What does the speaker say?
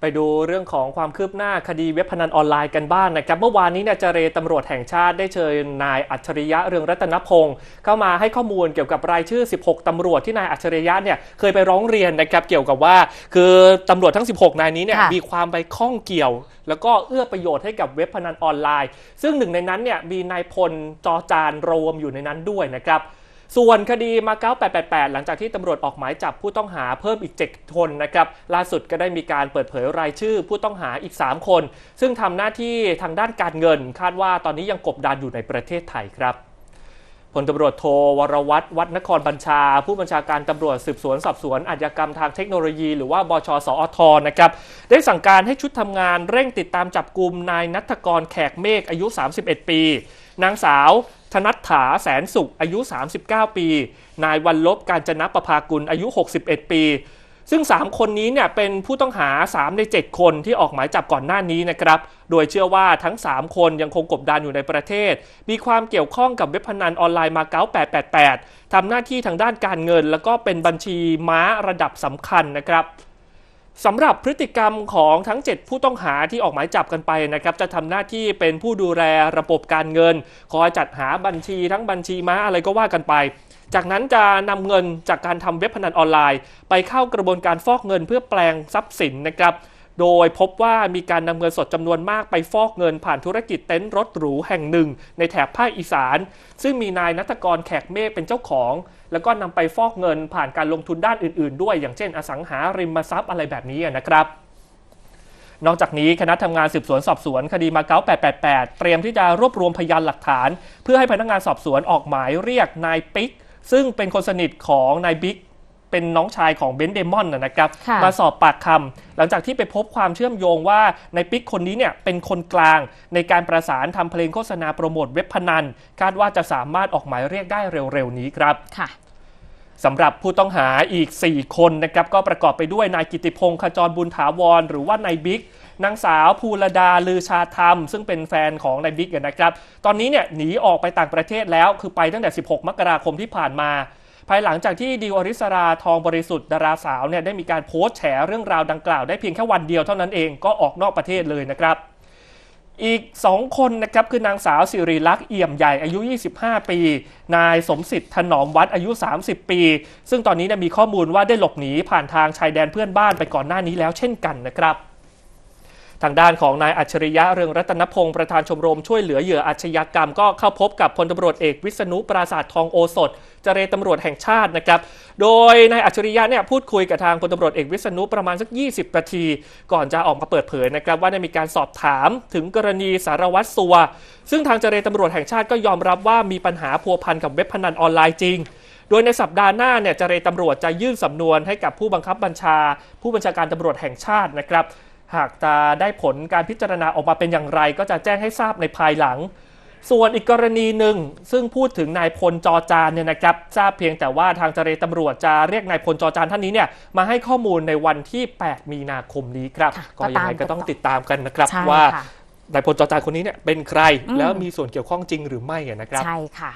ไปดูเรื่องของความคืบหน้าคดีเว็บพนันออนไลน์กันบ้างนะครับ เมื่อวานนี้เนี่ยเจรตำรวจแห่งชาติได้เชิญนายอัจฉริยะเรืองรัตนพงศ์เข้ามาให้ข้อมูลเกี่ยวกับรายชื่อ 16 ตำรวจที่นายอัจฉริยะเนี่ยเคยไปร้องเรียนนะครับเกี่ยวกับว่า คือตำรวจทั้ง 16 นายนี้เนี่ยค่ะมีความไปข้องเกี่ยว แล้วก็เอื้อประโยชน์ให้กับเว็บพนันออนไลน์ ซึ่งหนึ่งในนั้นเนี่ยมีนายพลจอจานรวมอยู่ในนั้นด้วยนะครับ ส่วนคดีมาเก๊า888 หลังจากที่ตำรวจออกหมายจับผู้ต้องหาเพิ่มอีก 7 คนนะครับ ล่าสุดก็ได้มีการเปิดเผยรายชื่อผู้ต้องหาอีก 3 คน ซึ่งทำหน้าที่ทางด้านการเงิน คาดว่าตอนนี้ยังกบดานอยู่ในประเทศไทยครับพลตำรวจโทวรวัตรวัดนครบัญชา ผู้บัญชาการตำรวจสืบสวนสอบสวนอาชญากรรมทางเทคโนโลยี หรือว่าบชสอทนะครับได้สั่งการให้ชุดทำงานเร่งติดตามจับกลุ่มนายนัทกรแขกเมฆอายุ 31 ปี นางสาวธนัทถาแสนสุขอายุ 39 ปี นายวันลบการจนะประภากุลอายุ 61 ปี ซึ่ง 3 คนนี้เนี่ยเป็นผู้ต้องหา 3 ใน 7 คนที่ออกหมายจับก่อนหน้านี้นะครับ โดยเชื่อว่าทั้ง 3 คนยังคงกบดานอยู่ในประเทศ มีความเกี่ยวข้องกับเว็บพนันออนไลน์มาเก๊า888ทำหน้าที่ทางด้านการเงิน แล้วก็เป็นบัญชีม้าระดับสำคัญนะครับ สำหรับพฤติกรรมของทั้ง 7 ผู้ต้องหาที่ออกหมายจับกันไปนะครับจะทำหน้าที่เป็นผู้ดูแลระบบการเงิน คอยจัดหาบัญชีทั้งบัญชีม้าอะไรก็ว่ากันไป จากนั้นจะนำเงินจากการทำเว็บพนันออนไลน์ ไปเข้ากระบวนการฟอกเงินเพื่อแปลงทรัพย์สินนะครับ โดยพบว่ามีการนำเงินสดจำนวนมากไปฟอกเงินผ่านธุรกิจเต็นท์รถหรูแห่งหนึ่ง ในแถบภาคอีสาน ซึ่งมีนายนัทกรแขกเมฆเป็นเจ้าของ แล้วก็นำไปฟอกเงินผ่านการลงทุนด้านอื่น ๆ ด้วย อย่างเช่น อสังหาริมทรัพย์อะไรแบบนี้นะครับนอกจากนี้คณะทำงานสืบสวนสอบสวนคดีมาเก๊า888 เตรียมที่จะรวบรวมพยานหลักฐาน เพื่อให้พนักงานสอบสวนออกหมายเรียกนายปิ๊ก ซึ่งเป็นคนสนิทของนายบิ๊ก เป็นน้องชายของเบนซ์เดมอนนะนะครับ ค่ะ มาสอบปากคำหลังจากที่ไปพบความเชื่อมโยงว่าในปิ๊กคนนี้เนี่ยเป็นคนกลางในการประสานทำเพลงโฆษณาโปรโมทเว็บพนันคาดว่าจะสามารถออกหมายเรียกได้เร็วๆนี้ครับ ค่ะ สำหรับผู้ต้องหาอีก 4 คนนะครับก็ประกอบไปด้วยนายกิติพงศ์ขจรบุญถาวร หรือว่านายบิ๊กนางสาวภูรดาลือชาธรรม ซึ่งเป็นแฟนของนายบิ๊กนะครับ ตอนนี้เนี่ยหนีออกไปต่างประเทศแล้วคือไปตั้งแต่ 16 มกราคมที่ผ่านมา ภายหลังจากที่ดิวอริสราทองบริสุทธิ์ดาราสาวเนี่ยได้มีการโพสต์แฉเรื่องราวดังกล่าวได้เพียงแค่วันเดียวเท่านั้นเองก็ออกนอกประเทศเลยนะครับอีก 2 คนนะครับคือนางสาวสิริลักษ์เอี่ยมใหญ่อายุ 25 ปี นายสมศิษฐ์ถนอมวัดอายุ 30 ปี ซึ่งตอนนี้มีข้อมูลว่าได้หลบหนีผ่านทางชายแดนเพื่อนบ้านไปก่อนหน้านี้แล้วเช่นกันนะครับ ทางด้านของนายอัจฉริยะเรืองรัตนพงศ์ประธานชมรมช่วยเหลือเหยื่ออาชญากรรม ก็เข้าพบกับพลตำรวจเอกวิษณุปราศาสตร์ทองโอสถเจรตำรวจแห่งชาตินะครับ โดยนายอัจฉริยะเนี่ยพูดคุยกับทางพลตำรวจเอกวิษณุประมาณสัก 20นาที ก่อนจะออกมาเปิดเผยนะครับว่าได้มีการสอบถามถึงกรณีสารวัตรสัว ซึ่งทางเจรตำรวจแห่งชาติก็ยอมรับว่ามีปัญหาพัวพันกับเว็บพนันออนไลน์จริงโดยในสัปดาห์หน้าเนี่ยเจรตำรวจจะยื่นสำนวนให้กับผู้บังคับบัญชา ผู้บัญชาการตำรวจแห่งชาตินะครับ หากจะได้ผลการพิจารณาออกมาเป็นอย่างไร ก็จะแจ้งให้ทราบในภายหลัง ส่วนอีกกรณีหนึ่ง ซึ่งพูดถึงนายพลจอจานเนี่ยนะครับ ทราบเพียงแต่ว่าทางเจรตำรวจจะเรียกนายพลจอจานท่านนี้เนี่ยมาให้ข้อมูลในวันที่ 8 มีนาคมนี้ครับค่ะก็ยังไงก็ต้องติดตามกันนะครับใช่ว่าค่ะนายพลจอจานคนนี้เนี่ยเป็นใครอืมแล้วมีส่วนเกี่ยวข้องจริงหรือไม่อะนะครับ ใช่ค่ะ